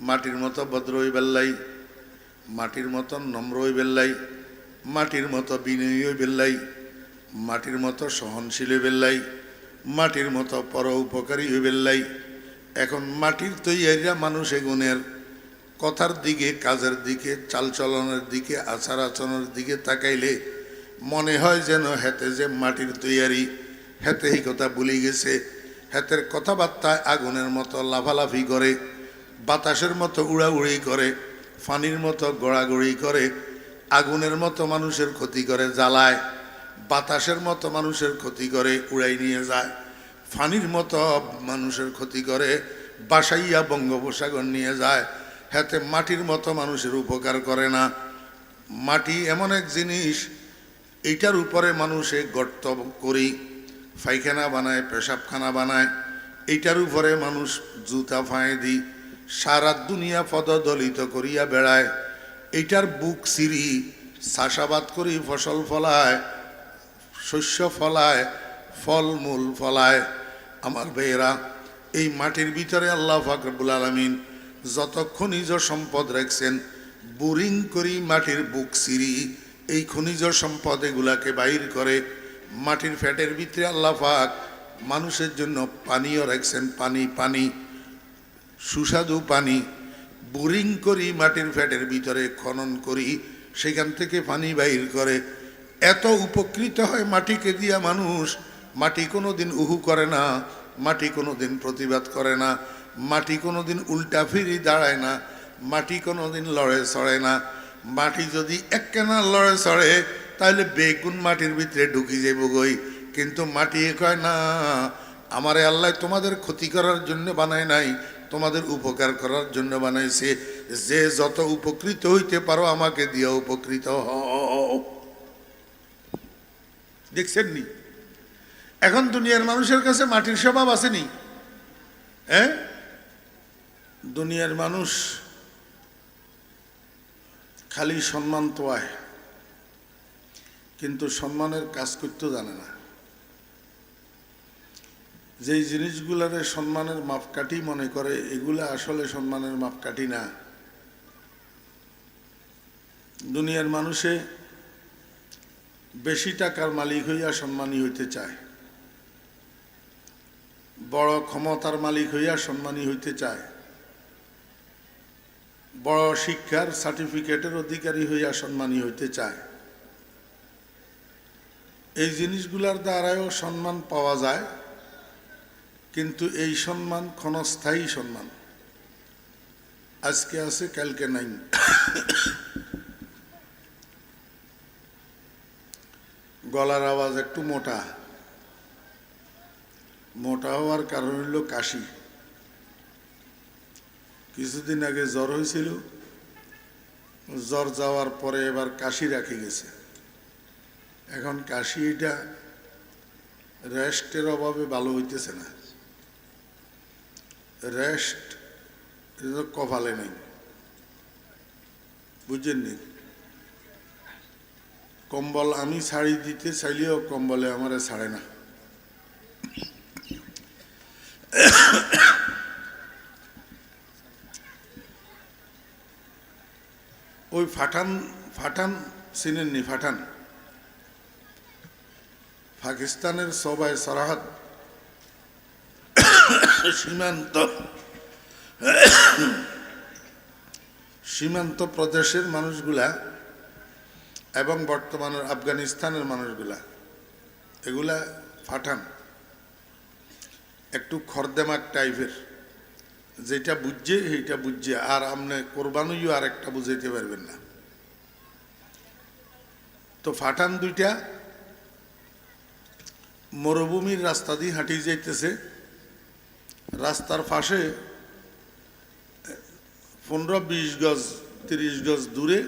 মাটির মতো ভদ্র হই বেল্লাই, মাটির মতো নম্র হই বেল্লাই, মাটির মতো বিনয়ী বেল্লাই, মাটির মতো সহনশীল বেল্লাই, মাটির মতো পর উপকারী বেল্লাই। এখন মাটির তৈয়ারিরা মানুষ এগুনের কথার দিকে, কাজের দিকে চালচলনের দিকে, আচার আচরণের দিকে তাকাইলে মনে হয় যেন হেতে যে মাটির তৈয়ারি, হেতে এই কথা ভুলে গেছে, হেতের কথাবার্তায় আগুনের মতো লাফালাফি করে। বাতাসের মতো উড়াউড়ি করে, ফানির মতো গড়াগড়ি করে, আগুনের মতো মানুষের ক্ষতি করে, জ্বালায়। বাতাসের মতো মানুষের ক্ষতি করে, উড়াই নিয়ে যায়। ফানির মতো মানুষের ক্ষতি করে, বাসাইয়া বঙ্গোপসাগর নিয়ে যায়। হাতে মাটির মতো মানুষের উপকার করে না। মাটি এমন এক জিনিস, এইটার উপরে মানুষে গর্ত করি। পায়খানা বানায়, পেশাবখানা বানায়, এইটার উপরে মানুষ জুতা ফাঁয়ে দি সারা দুনিয়া পদদলিত করিয়া বেড়ায়। এটার বুক সিঁড়ি চাষাবাদ করি ফসল ফলায়, শস্য ফলায়, ফলমূল ফলায়। আমার ভাইয়েরা, এই মাটির ভিতরে আল্লাহ ফাকরবুল আলমিন যত খনিজ সম্পদ রাখছেন, বোরিং করি মাটির বুক সিঁড়ি এই খনিজ সম্পদ এগুলাকে বাইর করে মাটির ফ্যাটের ভিতরে আল্লাহ পাক মানুষের জন্য পানিও রাখছেন, পানি পানি। সুস্বাদু পানি বোরিং করি মাটির ফ্যাটের ভিতরে খনন করি, সেখান থেকে পানি বাইর করে। এত উপকৃত হয় মাটিকে দিয়া মানুষ, মাটি কোনো দিন উহু করে না, মাটি কোনো দিন প্রতিবাদ করে না, মাটি কোনো দিন উল্টা ফিরি দাঁড়ায় না, মাটি কোনো দিন লড়ে সড়ে না। মাটি যদি একখানা লড়ে সড়ে তাহলে বেগুন মাটির ভিতরে ঢুকি যাইব গই কিন্তু মাটি এ কয়, না, আমারে আল্লাহ তোমাদের ক্ষতি করার জন্য বানায় নাই তোমাদের উপকার করার জন্য বানাইছে। যে যত উপকৃত হইতে পারো, আমাকে দিয়ে উপকৃত দেখছেন নি এখন দুনিয়ার মানুষের কাছে মাটির স্বভাব আসেনি। হ্যাঁ? দুনিয়ার মানুষ খালি সম্মান তোয়ায় কিন্তু সম্মানের কাজ করতেও জানে না। যেই জিনিসগুলারে সম্মানের মাপকাঠি মনে করে, এগুলা আসলে সম্মানের মাপকাঠি না। দুনিয়ার মানুষে বেশি টাকার মালিক হইয়া সম্মানী হইতে চায়। বড় ক্ষমতার মালিক হইয়া সম্মানী হইতে চায়। বড় শিক্ষার সার্টিফিকেটের অধিকারী হইয়া সম্মানী হইতে চায়। এই জিনিসগুলার দ্বারাও সম্মান পাওয়া যায়। কিন্তু এই সম্মান ক্ষণস্থায়ী সম্মান। আজকে আছে, কালকে নাই। গলার আওয়াজ একটু মোটা। মোটা হওয়ার কারণ হইল কাশি। কিছুদিন আগে জ্বর হয়েছিল। জ্বর যাওয়ার পরে এবার কাশি রাখে গেছে। এখন কাশি এটা রেস্টের অভাবে ভালো হইতেছে না। রেস্ট কপালে নেই। বুঝছেন নি কম্বল আমি শাড়ি দিতে চাইলেও কম্বলে আমারে ছাড়ে না। ওই ফাটান ফাটান চিনেননি, ফাটান? পাকিস্তানের সবাই সরাহাত সীমান্ত সীমান্ত প্রদেশের মানুষগুলা এবং বর্তমানের আফগানিস্তানের মানুষগুলা, এগুলা ফাটান। একটু খরদেমাক টাইপের। যেটা বুঝছে, সেইটা বুঝছে। আর আপনি কোরবানুইও আর একটা বুঝাইতে পারবেন না। তো ফাটান দুইটা। মরুভূমির রাস্তা দিয়ে হাঁটি যাইতেছে। রাস্তার পাশে, পনেরো, বিশ গজ, তিরিশ গজ দূরে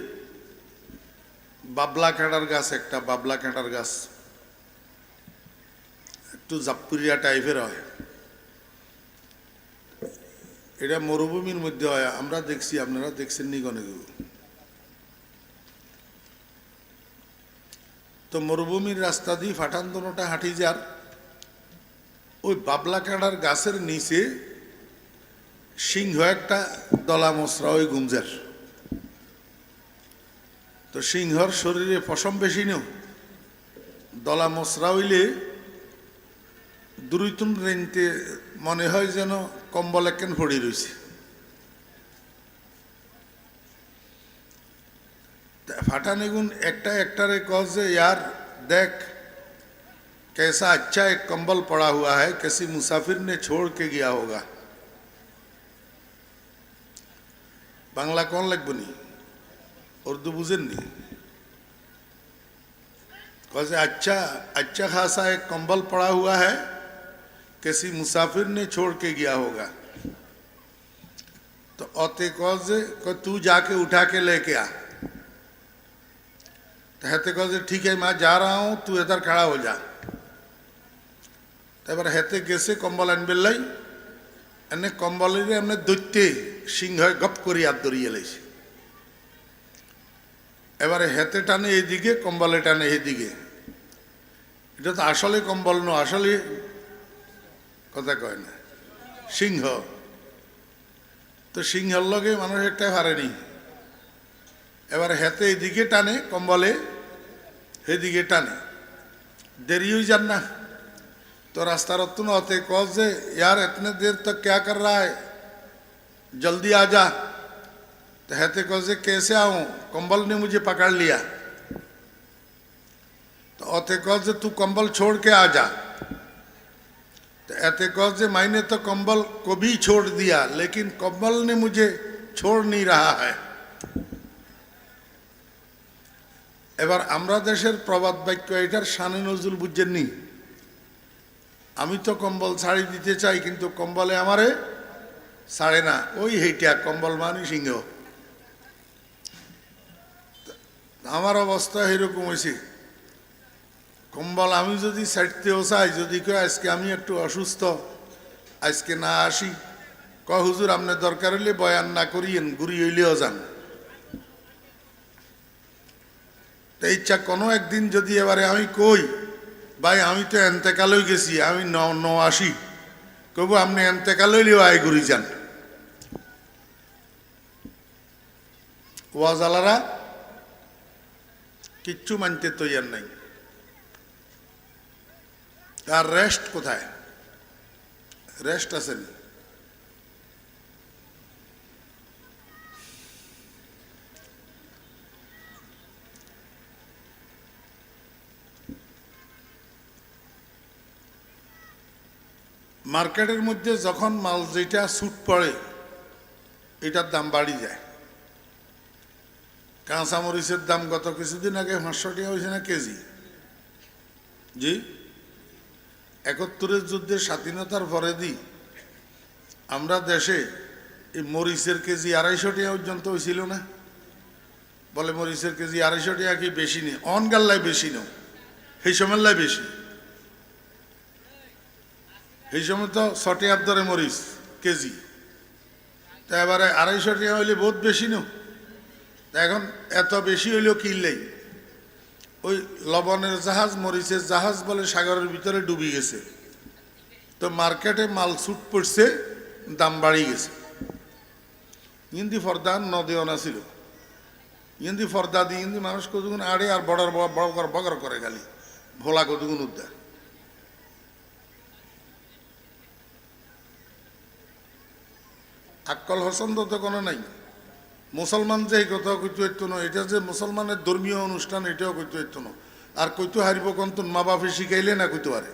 বাবলা কাঁটার গাছ একটা, বাবলা কাঁটার গাছ। একটু জাপুরিয়া টাইপের হয়। এটা মরুভূমির মধ্যে হয়, আমরা দেখছি, আপনারা দেখছেন নি গনে তো মরুভূমির রাস্তা দিয়ে ফাটান দোনোটা হাঁটি যার। ওই বাবলা কাঁটার গাছের নিচে সিংহ একটা দলা মশরা, ওই গুঞ্জের। তো সিংহর শরীরে পশম বেশি নেও। দলা মশরা হইলে দুরুতুন রেঞ্জে মনে হয় যেন কম্বল একখান ভরি রয়েছে ফাটানেগুন একটা একটারে কজ যে, ইয়ার দেখ कैसा अच्छा एक कंबल पड़ा हुआ है किसी मुसाफिर ने छोड़ के गया होगा বাংলা কোন লাগবে নি উর্দু বুঝেননি कहे अच्छा अच्छा खासा एक कंबल पड़ा हुआ है किसी मुसाफिर ने छोड़ के गया होगा तो औते कह जे कह तू जाके उठा के लेके आ तो हेते कह जे ठीक है मैं जा रहा हूं तू इधर खड़ा हो जा এবার হেতে গেছে কম্বল আনবে লাই এনে কম্বলের এমনি দৈত্যে সিংহ গপ করি আর দড়িয়ে লাইছে এবারে হেতে টানে এইদিকে, কম্বলে টানে এইদিকে। এটা তো আসলে কম্বল ন আসলে কথা কয় না। সিংহ। তো সিংহর লগে মানুষ একটা হারেনি। এবার হেতে এদিকে টানে, কম্বলে এদিকে টানে। দেরি হয়ে যান না। तो रास्ता रत्न होते कौन से यार इतने देर तक क्या कर रहा है जल्दी आ जा तो कहते कौन से कैसे आऊं कंबल ने मुझे पकड़ लिया तो औते कौन से तू कंबल छोड़ के आ जा तो ऐते कौन से मैंने तो कंबल को भी छोड़ दिया लेकिन कंबल ने मुझे छोड़ नहीं रहा है এবার আমরা দেশের প্রবাদ বাক্য এটার শানে নজরুল বুঝছেননি আমি তো কম্বল ছাড়ি দিতে চাই, কিন্তু কম্বলে আমারে ছাড়ে না। ওই হেইটা কম্বল মানে সিংহ। আমার অবস্থা এরকম হয়েছে কম্বল আমি যদি ছাড়তেও চাই, যদি কয়, আজকে আমি একটু অসুস্থ, আজকে না আসি ক হুজুর, আপনার দরকার হলে বয়ান না করিয়েন ঘুরি হইলেও যান। ইচ্ছা কোনো একদিন যদি এবারে আমি কই ভাই, আমি তো এনতেকালই গেছি, আমি ন ন আসি কবু আপনি এন্তেকালেও আয় ঘুরি যান। ওয়াজালারা কিচ্ছু মানতে তৈয়ার নাই। তার রেস্ট কোথায়? রেস্ট আছেন? মার্কেটের মধ্যে যখন মাল যেটা সুট পড়ে, এটার দাম বাড়ি যায়। কাঁচা মরিচের দাম গত কিছুদিন আগে পাঁচশো টাকা হয়েছে না কেজি? জি? একাত্তরের যুদ্ধের স্বাধীনতার পরে দি, আমরা দেশে এই মরিচের কেজি আড়াইশো টাকা পর্যন্ত হয়েছিল না? বলে মরিচের কেজি আড়াইশো টাকা কি বেশি নেই? অন গাল্লাই বেশি নেও সেই সময় বেশি। এই সময় তো ছটি ধরে মরিচ, কেজি। তা এবারে আড়াইশো টাকা হইলে বহুত বেশি নো? এখন এত বেশি হইলেও কিনলেই ওই লবণের জাহাজ, মরিচের জাহাজ বলে সাগরের ভিতরে ডুবি গেছে। তো মার্কেটে মাল ছুট পড়ছে, দাম বাড়ি গেছে। ইন্দি ফর্দা নদী অনা ছিল। ইন্দি ফর্দা দিয়ে ইন্দি মানুষ কতগুণ আড়ে আর বড় বড় বগর করে গালি ভোলা কতগুণ উদ্যান আক্কল হসন্দ তো কোনো নাই। মুসলমান যে এই কথা কইতে হইতো না, এটা যে মুসলমানের ধর্মীয় অনুষ্ঠান, এটাও কইতে হইতো না। আর কইতে হারিব কন্তন মা বাপে শিখাইলে না কইতে পারে।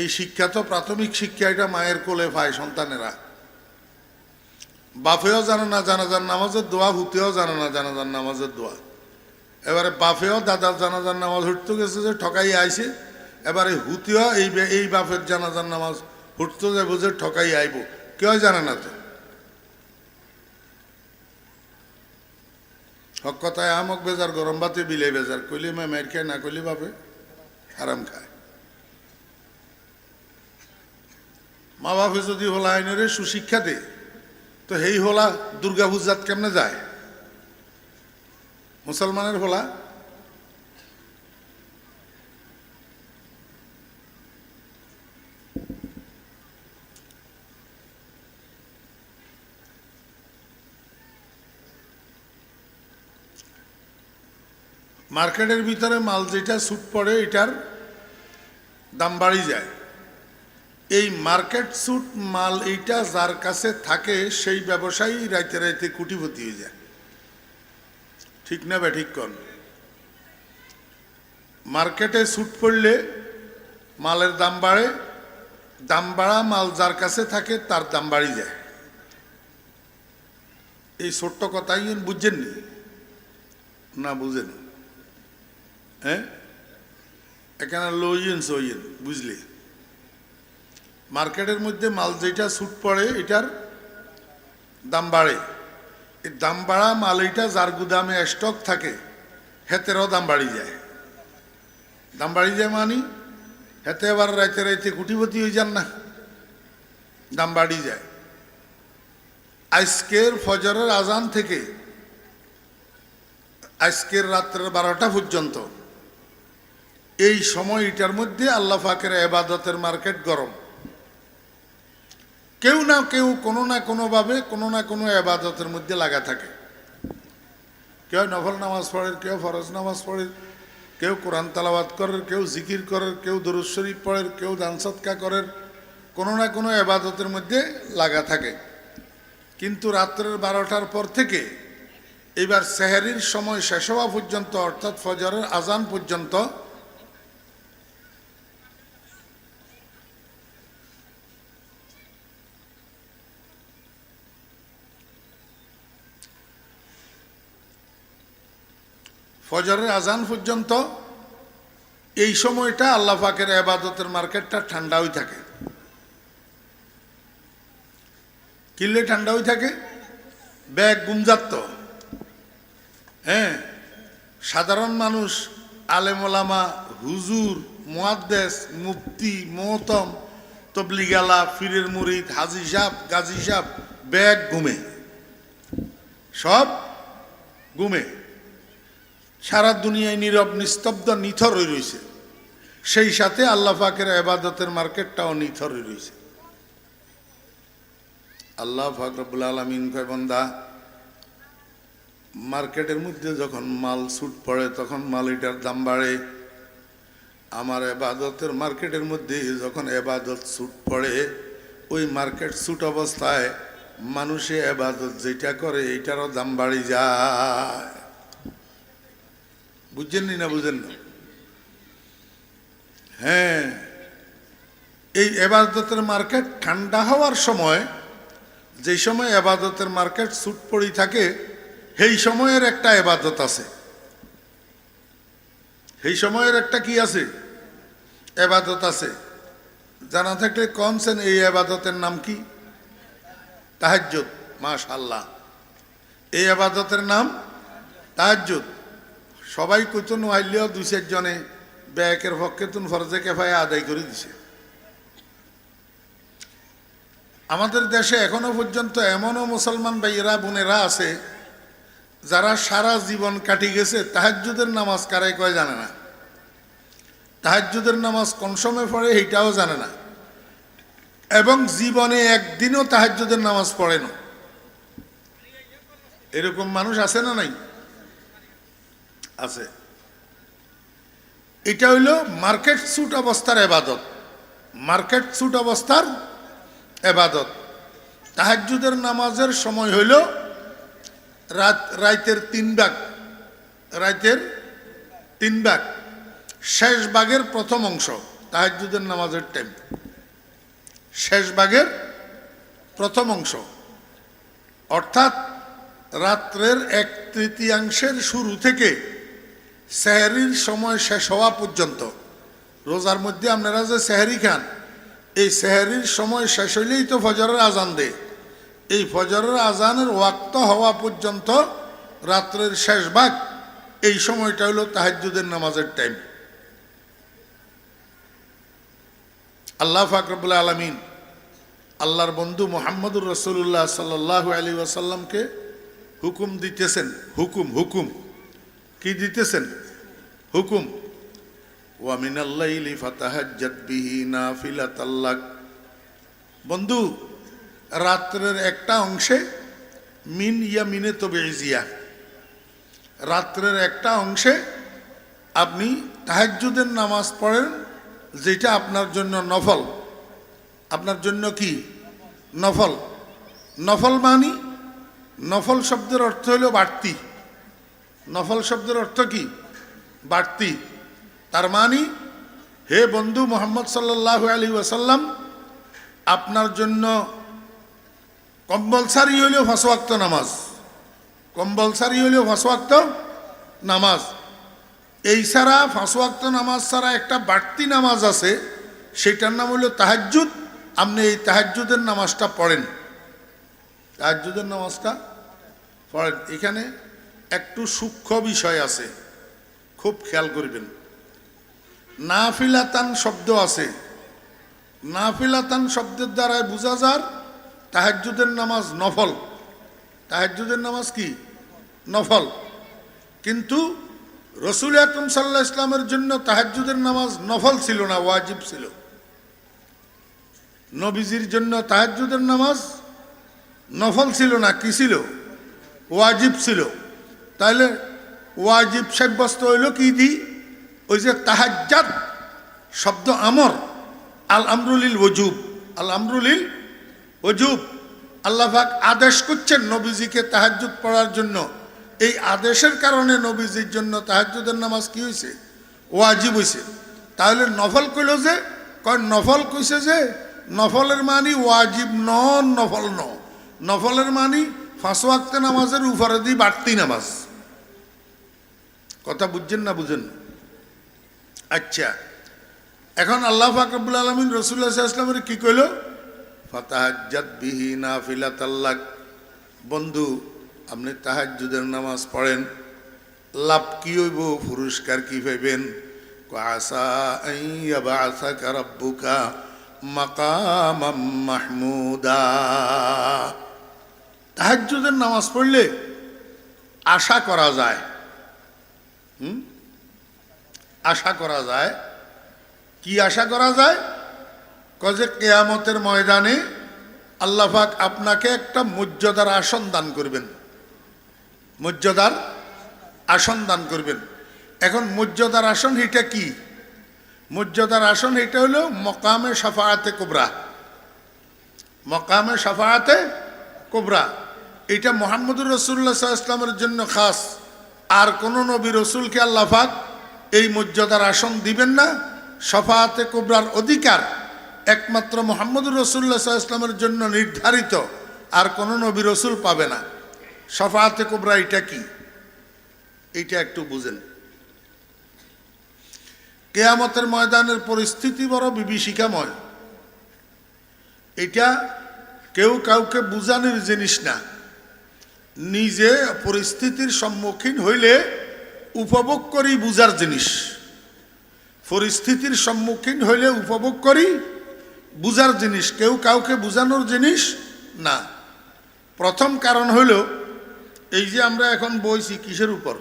এই শিক্ষা তো প্রাথমিক শিক্ষা, এটা মায়ের কোলে পায় সন্তানেরা। বাপেও জানে না জানাজার নামাজের দোয়া হুতেও জানে না জানাজার নামাজের দোয়া। এবারে বাপেও দাদার জানাজার নামাজ হুটতে গেছে যে ঠকাই আইছে, এবারে হুতেও এই এই বাপের জানাজার নামাজ হুটতে যাব যে ঠকাই আইব। কেউ জানে না তো। হক কথায় আমক বেজার, গরম ভাতে বিলে বেজার, কইলে মা মেয়ের খায়, না কইলে বাপে আরাম খায়। মা বাপে যদি হোলা আইনরে সুশিক্ষা দে, তো সেই হোলা দুর্গা পূজাত কেমনে যায়? মুসলমানের হোলা মার্কেটের ভিতরে মাল যেটা সুট পড়ে এটার দাম বাড়ি যায়। এই মার্কেট সুট মাল এইটা যার কাছে থাকে, সেই ব্যবসায়ী রাইতে রাইতে কুটিপতি হয়ে যায়। ঠিক না বে, ঠিক কন? মার্কেটে সুট পড়লে মালের দাম বাড়ে, দাম বাড়া মাল যার কাছে থাকে, তার দাম বাড়ি যায়। এই ছোট্ট কথাই বুঝছেননি না বুঝেন হ্যাঁ এখানে লইয়েন সইয়েন বুঝলি মার্কেটের মধ্যে মাল যেটা সুট পড়ে, এটার দাম বাড়ে। এই দাম বাড়া মাল এইটা যার গুদামে স্টক থাকে হেতেরও দাম বাড়ি যায়। দাম বাড়ি যায় মানি হেতে আবার রাইতে রাইতে কুটিপতি হয়ে যান না। দাম বাড়ি যায়। আজকের ফজরের আজান থেকে, আজকের রাত্রের বারোটা পর্যন্ত এই সময়টার মধ্যে আল্লাহ ফাকের এবাদতের মার্কেট গরম। কেউ না কেউ কোনো না কোনোভাবে কোনো না কোনো এবাদতের মধ্যে লাগা থাকে। কেউ নফল নামাজ পড়ে, কেউ ফরজ নামাজ পড়ে, কেউ কোরআন তালাবাদ করে, কেউ জিকির করে, কেউ দরুদ শরীফ পড়ে, কেউ দান সৎকা করে, কোনো না কোনো এবাদতের মধ্যে লাগা থাকে। কিন্তু রাত্রের বারোটার পর থেকে এবার সেহারির সময় শেষ হওয়া পর্যন্ত, অর্থাৎ ফজরের আজান পর্যন্ত ফজরের আজান পর্যন্ত এই সময়টা আল্লাহ পাকের আবাদতের মার্কেটটা ঠান্ডা হয়ে থাকে। কিনলে ঠান্ডা হয়ে থাকে? ব্যাগ গুমজাত। হ্যাঁ? সাধারণ মানুষ আলেমোলামা হুজুর মুয়াদ্দেস মুফতি, মোহতম, তবলিগালা ফিরের মুরিদ, হাজি সাহ গাজী সাহ ব্যাগ ঘুমে। সব ঘুমে। সারা দুনিয়ায় নীরব, নিস্তব্ধ, নিথর হয়ে রয়েছে। সেই সাথে আল্লাহ পাকের আবাদতের মার্কেটটাও নিথর হয়ে রয়েছে। আল্লাহ ফাকরবুল আলমিন কয় মার্কেটের মধ্যে যখন মাল সুট পড়ে, তখন মাল এটার দাম বাড়ে। আমার এবাদতের মার্কেটের মধ্যে যখন এবাদত সুট পড়ে, ওই মার্কেট সুট অবস্থায় মানুষে এবাদত যেটা করে, এটারও দাম বাড়ি যায়। বুঝছেননি না বুঝেন না? হ্যাঁ। এই এবাদতের মার্কেট ঠান্ডা হওয়ার সময় যে সময় এবাদতের মার্কেট সুট পড়ি থাকে, সেই সময়ের একটা এবাদত আছে। সেই সময়ের একটা কি আছে? এবাদত আছে। জানা থাকলে কনসেন এই এবাদতের নাম কি? তাহাজ্জুদ মাশাল্লাহ এই আবাদতের নাম তাহাজ্জুদ। সবাই কইতো নোয়াইলেও দুই চারজনে ব্যাকের পক্ষে তুন ফরজে কেফায় আদায় করে দিছে। আমাদের দেশে এখনও পর্যন্ত এমনও মুসলমান ভাইয়েরা, বোনেরা আছে, যারা সারা জীবন কাটি গেছে, তাহাজ্জুদের নামাজ কারাই কয় জানে না? তাহাজ্জুদের নামাজ কোন সময় পড়ে এইটাও জানে না। এবং জীবনে একদিনও তাহাজ্জুদের নামাজ পড়ে না। এরকম মানুষ আছে না নাই? আছে। এটা হইল মার্কেট সুট অবস্থার এবাদত। মার্কেট সুট অবস্থার এবাদত। তাহাজ্জুদের নামাজের সময় হইল রাত, রাইতের তিন ভাগ। রাইতের তিন ভাগ। শেষ ভাগের প্রথম অংশ, তাহাজ্জুদের নামাজের টাইম শেষ ভাগের প্রথম অংশ। অর্থাৎ রাত্রের এক তৃতীয়াংশের শুরু থেকে সেহারির সময় শেষ হওয়া পর্যন্ত, রোজার মধ্যে আপনারা যে সেহারি খান, এই সেহারির সময় শেষ হইলেই তো ফজরের আজান দেয়। এই ফজরের আজানের ওয়াক্ত হওয়া পর্যন্ত রাত্রের শেষ ভাগ, এই সময়টা হলো তাহাজ্জুদের নামাজের টাইম আল্লাহ ফাকরবুল্লা আলমিন আল্লাহর বন্ধু মোহাম্মদুর রসুল্লাহ সাল্লাহ আলী ওয়াসাল্লামকে হুকুম দিতেছেন, হুকুম হুকুম। কি দিতেছেন? হুকুম। বন্ধু, রাত্রের একটা অংশে মিন ইয়া মিনে তবে ইজিয়া। রাত্রের একটা অংশে আপনি তাহাজ্জুদের নামাজ পড়েন, যেটা আপনার জন্য নফল। আপনার জন্য কি? নফল। নফল মানি? নফল শব্দের অর্থ হলো বাড়তি। নফল শব্দের অর্থ কি? বাড়তি। তার মানে হে বন্ধু মোহাম্মদ সাল্লাহ আলী ওয়াসাল্লাম, আপনার জন্য কম্পালসারি হইলেও ফাঁসওয়াক্ত নামাজ। কম্পালসারি হইলেও ফাঁসওয়াক্ত নামাজ। এই ছাড়া ফাঁসওয়াক্ত নামাজ ছাড়া একটা বাড়তি নামাজ আছে, সেটার নাম হলো তাহাজ্জুদ। আপনি এই তাহাজ্জুদের নামাজটা পড়েন। তাহাজ্জুদের নামাজটা পড়েন। এখানে একটু সূক্ষ্ম বিষয় আছে। খুব খেয়াল করবেন। নাফিলাতান শব্দ আছে। নাফিলাতান শব্দের দ্বারায় বোঝা যার তাহাজ্জুদের নামাজ নফল। তাহাজ্জুদের নামাজ কি? নফল। কিন্তু রসুল আকরম সাল্লাহ ইসলামের জন্য তাহাজ্জুদের নামাজ নফল ছিল না, ওয়াজিব ছিল। নবীজির জন্য তাহাজ্জুদের নামাজ নফল ছিল না, কি ছিল? ওয়াজিব ছিল। তাহলে ওয়াজিব সাব্যস্ত হইল কি দি? ওই যে তাহাজ্জাদ শব্দ আমর, আল আমরুলিল ওজুব আল আমরুলিল ওজুব আল্লাহাক আদেশ করছেন নবীজিকে তাহাজ্জুদ পড়ার জন্য। এই আদেশের কারণে নবীজির জন্য তাহাজ্জুদের নামাজ কি হয়েছে ওয়াজিব হয়েছে তাহলে নফল কইল যে, কয় নফল কইছে যে, নফলের মানি ওয়াজিব নন নফল ন। নফলের মানি ফাঁসওয়াক্তে নামাজের উপরে দিয়ে বাড়তি নামাজ। কথা বুঝছেন না বুঝেন না? আচ্ছা এখন আল্লাহ ফাকরুল আলমিন রসুল্লাহ ইসলামের কি কইল? ফাতাহাজ্জাদ বিহি নাফিলাত আল্লাহ বন্ধু, আপনি তাহাজ্জুদের নামাজ পড়েন, লাভ কি হইব, পুরস্কার কি পাইবেন? আসা আইয়াবাসাকা রাব্বুকা মাকামাম মাহমুদা। তাহাজ্জুদের নামাজ পড়লে আশা করা যায় আশা করা যায়। কি আশা করা যায়? কজে কেয়ামতের ময়দানে আল্লাহাক আপনাকে একটা মর্যাদার আসন দান করবেন। মর্যাদার আসন দান করবেন। এখন মর্যাদার আসন এটা কি? মর্যাদার আসন এটা হলো মকামে সাফায়াতে কোবরা। মকামে সাফায়াতে কোবরা। এটা মোহাম্মদুর রসুল্লাহ ইসলামের জন্য খাস। আর কোন নবী রসুলকে আল্লাহাক এই মর্যাদার আসন দিবেন না। সফাতে কোবরার অধিকার একমাত্র মোহাম্মদুর রসুল্লাহ ইসলামের জন্য নির্ধারিত, আর কোন নবী রসুল পাবে না। সফাতে কোবরা এটা কি? এটা একটু বুঝেন। কেয়ামতের ময়দানের পরিস্থিতি বড় বিভীষিকাময়। এটা কেউ কাউকে বুঝানোর জিনিস না। নিজে পরিস্থিতির সম্মুখীন হইলে উপভোগ করি বুঝার জিনিস। পরিস্থিতির সম্মুখীন হইলে উপভোগ করি বুঝার জিনিস, কেউ কাউকে বুঝানোর জিনিস না। প্রথম কারণ হইল, এই যে আমরা এখন বইছি, কিসের উপর?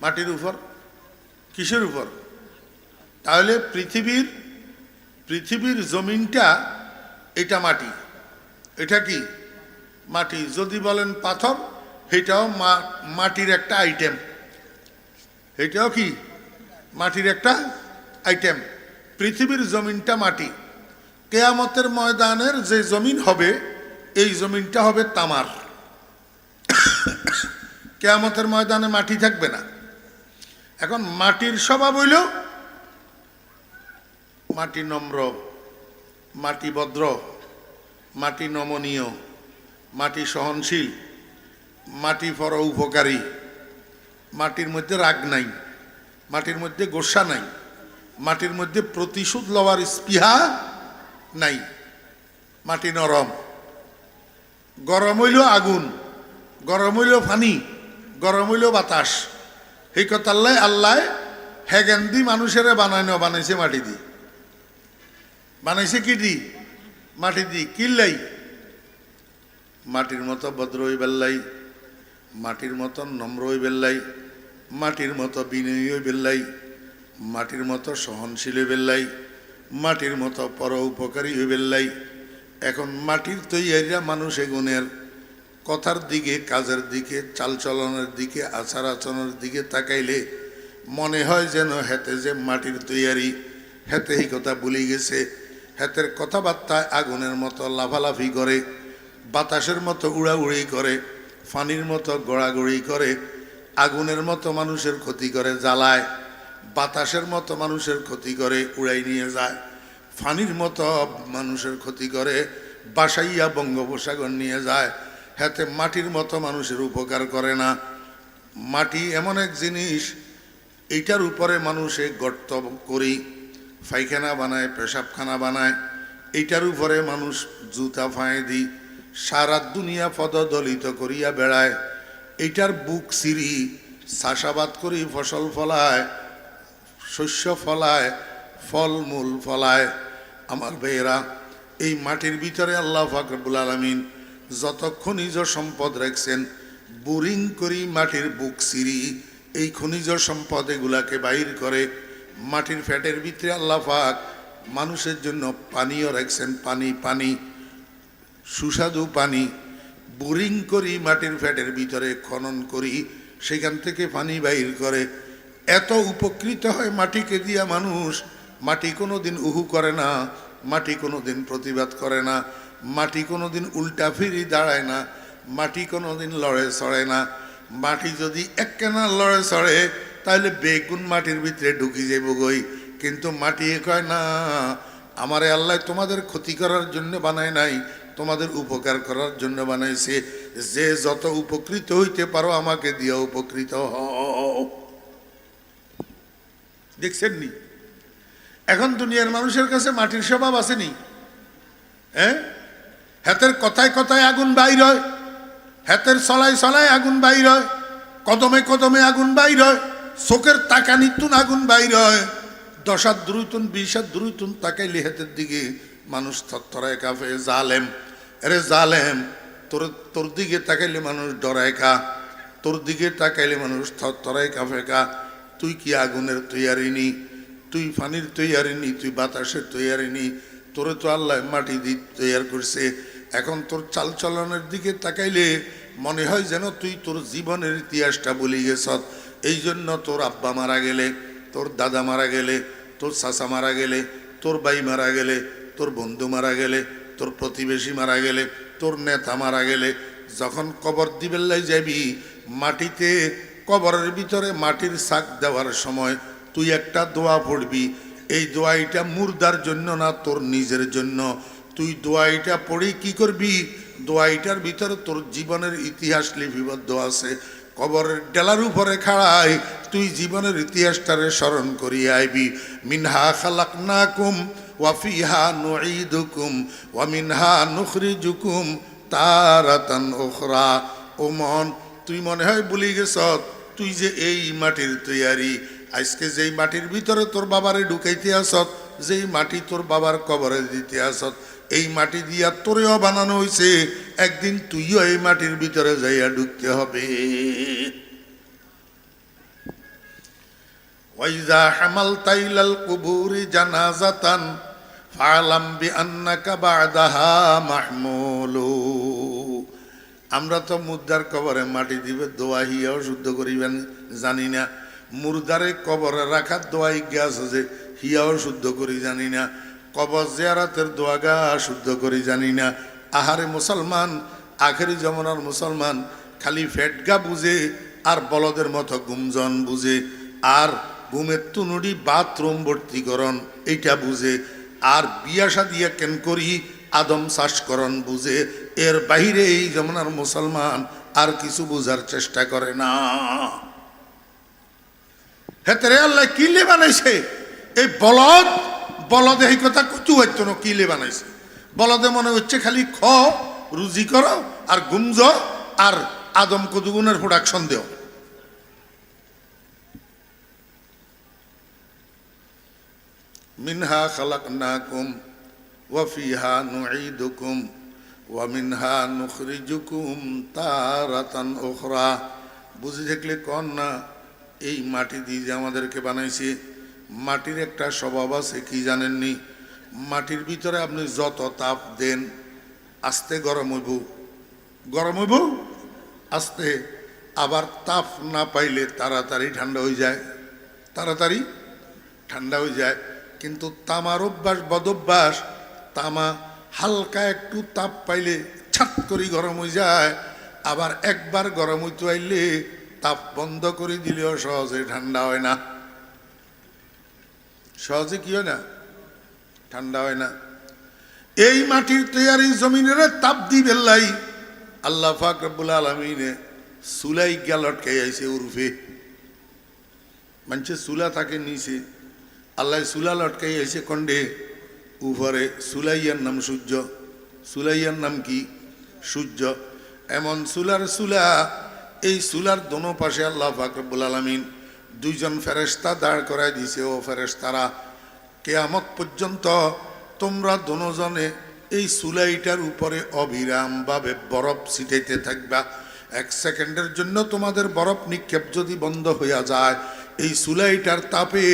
মাটির উপর? কিসের উপর? তাহলে পৃথিবীর পৃথিবীর জমিনটা এটা মাটি। এটা কি? মাটি। যদি বলেন পাথর সেটাও মাটির একটা আইটেম এটাও কি? মাটির একটা আইটেম পৃথিবীর জমিনটা মাটি। কেয়ামতের ময়দানের যে জমিন হবে, এই জমিনটা হবে তামার। কেয়ামতের ময়দানে মাটি থাকবে না। এখন মাটির স্বভাব হইল, মাটি নম্র, মাটি ভদ্র। মাটি নমনীয়, মাটি সহনশীল, মাটি ফর উপকারী। মাটির মধ্যে রাগ নাই, মাটির মধ্যে গোসা নাই, মাটির মধ্যে প্রতিশোধ লওয়ার স্পৃহা নাই, মাটি নরম। গরম হইল আগুন, গরম হইল ফানি, গরম হইল বাতাস। সেই কথা আল্লাহ হেগেন দি মানুষেরে বানাই ন, বানাইছে মাটি দি। বানাইছে কি দি? মাটি দি কিল্লাই? মাটির মতো ভদ্র হই বেল্লাই, মাটির মতো নম্র হই বেল্লাই, মাটির মতো বিনয়ী হই বেল্লাই, মাটির মতো সহনশীল হই বেল্লাই, মাটির মতো পর উপকারী হই বেল্লাই। এখন মাটির তৈয়ারিরা মানুষ এগুনের কথার দিকে, কাজের দিকে চালচলনের দিকে, আচার আচরণের দিকে তাকাইলে মনে হয় যেন হেতে যে মাটির তৈয়ারি, হেতে এই কথা ভুলে গেছে। হেতের কথাবার্তায় আগুনের মতো লাফালাফি করে, বাতাসের মতো উড়াউড়ি করে, ফানির মতো গড়াগড়ি করে, আগুনের মতো মানুষের ক্ষতি করে, জ্বালায়, বাতাসের মতো মানুষের ক্ষতি করে, উড়াই নিয়ে যায়, ফানির মতো মানুষের ক্ষতি করে, বাসাইয়া বঙ্গোপসাগর নিয়ে যায়, হাতে মাটির মতো মানুষের উপকার করে না। মাটি এমন এক জিনিস, এইটার উপরে মানুষে গর্ত করি। পায়খানা বানায়, পেশাবখানা বানায়, এইটার উপরে মানুষ জুতা ফাঁয়ে দি সারা দুনিয়া পদদলিত করিয়া বেড়ায়। এইটার বুক সিঁড়ি চাষাবাদ করি, ফসল ফলায়, শস্য ফলায়, ফলমূল ফলায়। আমার ভাইয়েরা, এই মাটির ভিতরে আল্লাহ ফাকরবুল আলমিন যত খনিজ সম্পদ রাখছেন, বোরিং করি মাটির বুক সিঁড়ি এই খনিজ সম্পদ এগুলাকে বাইর করে মাটির ফ্যাটের ভিতরে আল্লাহ মানুষের জন্য পানিও রাখছেন, পানি পানি, সুস্বাদু পানি, বোরিং করি মাটির ফ্যাটের ভিতরে খনন করি, সেখান থেকে পানি বাইর করে। এত উপকৃত হয় মাটিকে দিয়া মানুষ, মাটি কোনো দিন উহু করে না, মাটি কোনো দিন প্রতিবাদ করে না, মাটি কোনো দিন উল্টা ফিরি দাঁড়ায় না, মাটি কোনো দিন লড়ে চড়ে না। মাটি যদি একখানা লড়ে চড়ে তাহলে বেগুন মাটির ভিতরে ঢুকি যাব গই। কিন্তু মাটি কয়, না, আমারে আল্লাহ তোমাদের ক্ষতি করার জন্য বানায় নাই, তোমাদের উপকার করার জন্য বানাইছে। যে যত উপকৃত হইতে পারো, আমাকে দিয়া উপকৃত হও। দেখছেন নি এখন দুনিয়ার মানুষের কাছে মাটির স্বভাব আসেনি। হ্যাঁ? হাতের কথায় কথায় আগুন বাইর হয়। হাতের সলায় সলায় আগুন বাইর হয়। কদমে কদমে আগুন বাইর হয়। চোখের তাকা নিতুন আগুন বাইর হয়। দশার দ্রুতুন বিশার দ্রুতুন তাকাইলে হাতের দিকে। মানুষ থরথরায় কাফে জালেম আরে জালেম, তোর তোর দিকে তাকাইলে মানুষ ডরায় কা তোর দিকে তাকাইলে মানুষ থরথরায় কাফে কা তুই কি আগুনের তৈয়ারিনি? তুই পানির তৈয়ারিনি? তুই বাতাসের তৈয়ারিনি? তোরে তো আল্লাহ মাটি দি তৈয়ার করছে। এখন তোর চালচলনের দিকে তাকাইলে মনে হয় যেন তুই তোর জীবনের ইতিহাসটা বলি গেছ এই জন্য তোর আব্বা মারা গেলে, তোর দাদা মারা গেলে, তোর চাচা মারা গেলে, তোর ভাই মারা গেলে, তোর বন্ধু মারা গেলে, তোর প্রতিবেশী মারা গেলে, তোর নেতা মারা গেলে, যখন কবর দিবেল্লাই যাবি, মাটিতে, কবরের ভিতরে মাটির শাক দেওয়ার সময় তুই একটা দোয়া পড়বি। এই দোয়াইটা মুর্দার জন্য না তোর নিজের জন্য। তুই দোয়াইটা পড়ে কি করবি? দোয়াইটার ভিতরে তোর জীবনের ইতিহাস লিপিবদ্ধ আছে। কবরের ডেলার উপরে খাড়াই, তুই জীবনের ইতিহাসটারে স্মরণ করিয়া আইবি। মিনহা খালাক না কুম ওয়াফিহা নুঈদুকুম ওয়া মিনহা নুখরিজুকুম তারাতান উখরা। ও মন, তুই মনে হয় বলি গেছ, তুই যে এই মাটির তৈয়ারি। আজকে যেই মাটির ভিতরে তোর বাবারে ঢুকাইতে আসত যেই মাটি তোর বাবার কবরে দিতে আসত এই মাটি দিয়া তোরেও বানানো হয়েছে একদিন তুইও এই মাটির ভিতরে যাইয়া ঢুকতে হবে। ওয়াইজা হামাল তাইলাল কুবুরি জানাজাতান আমরা তো মুদ্রার কবরে মাটি দিবে, দোয়া হিয়াও শুদ্ধ করিবেন, জানি না। মুর্দারে কবরে রাখার দোয়াই গ্যাস আছে, হিয়াও শুদ্ধ করি জানি না। কবর জিয়ারাতের দোয়া গা শুদ্ধ করি জানি না। আহারে মুসলমান, আখেরি জমানার মুসলমান, খালি ফেটগা বুঝে আর বলদের মতো গুমজন বুঝে। আর ঘুমের তুনুড়ি বাথরুম ভর্তিকরণ এইটা বুঝে। আর বিয়া শাদিয়া কেন করি, আদম চাষকরণ বুঝে। এর বাহিরে এই জমানার মুসলমান আর কিছু বুঝার চেষ্টা করে না। হেতরে আল্লাহ কিলে বানাইছে এই বলদ বলদে এই কথা কুচু হইতো না কিলে বানাইছে? বলদে মনে হচ্ছে খালি খ, রুজি করো, আর গুমজ, আর আদম কদুগুনের প্রোডাকশন দেও মিনহা খালাকনাকুম ওয়াফিহা নুঈদুকুম, ওয়া মিনহা নুখরিজুকুম তারাতান উখরা। বুঝে দেখলে কন না, এই মাটি দিয়ে যে আমাদেরকে বানাইছে মাটির একটা স্বভাব আছে, কি জানেননি? মাটির ভিতরে আপনি যত তাপ দেন, আস্তে গরম হইব। গরম হইব? আস্তে। আবার তাপ না পাইলে তাড়াতাড়ি ঠান্ডা হয়ে যায়। তাড়াতাড়ি ঠান্ডা হয়ে যায়। কিন্তু তামার অভ্যাস বদভ্যাস তামা হালকা একটু তাপ পাইলে ছাট করে গরম হয়ে যায়। আবার একবার গরম হইতে আইলে তাপ বন্ধ করে দিলেও সহজে ঠান্ডা হয় না। সহজে কি হয় না? ঠান্ডা হয় না। এই মাটির তৈয়ারি জমিনের তাপ দি বেল্লাই আল্লাহ ফাক রব্বুল আলমিনে সুলাই গ্যালটকে আইছে উরফে। মানুষে সুলা থাকে নিচে আল্লাহ সুলা লটকাই আইছে কন্ডে। উপরে সুলাইয়ার নাম সূর্য। সুলাইয়ার নাম কি? সূর্য। এমন সুলার সুলা, এই সুলার দোনো পাশে আল্লাহ ফাকরবুল আলমিন দুইজন ফেরেস্তা দাঁড় করাই দিছে ও ফেরেস্তারা কেয়ামত পর্যন্ত তোমরা দোনোজনে এই সুলাইটার উপরে অবিরামভাবে বরফ ছিটাইতে থাকবা। এক সেকেন্ডের জন্য তোমাদের বরফ নিক্ষেপ যদি বন্ধ হইয়া যায়, এই সুলাইটার তাপে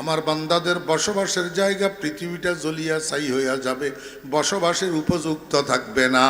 আমার বান্দাদের বসবাসের জায়গা পৃথিবীটা জ্বলিয়া ছাই হইয়া যাবে, বসবাসের উপযুক্ত থাকবে না।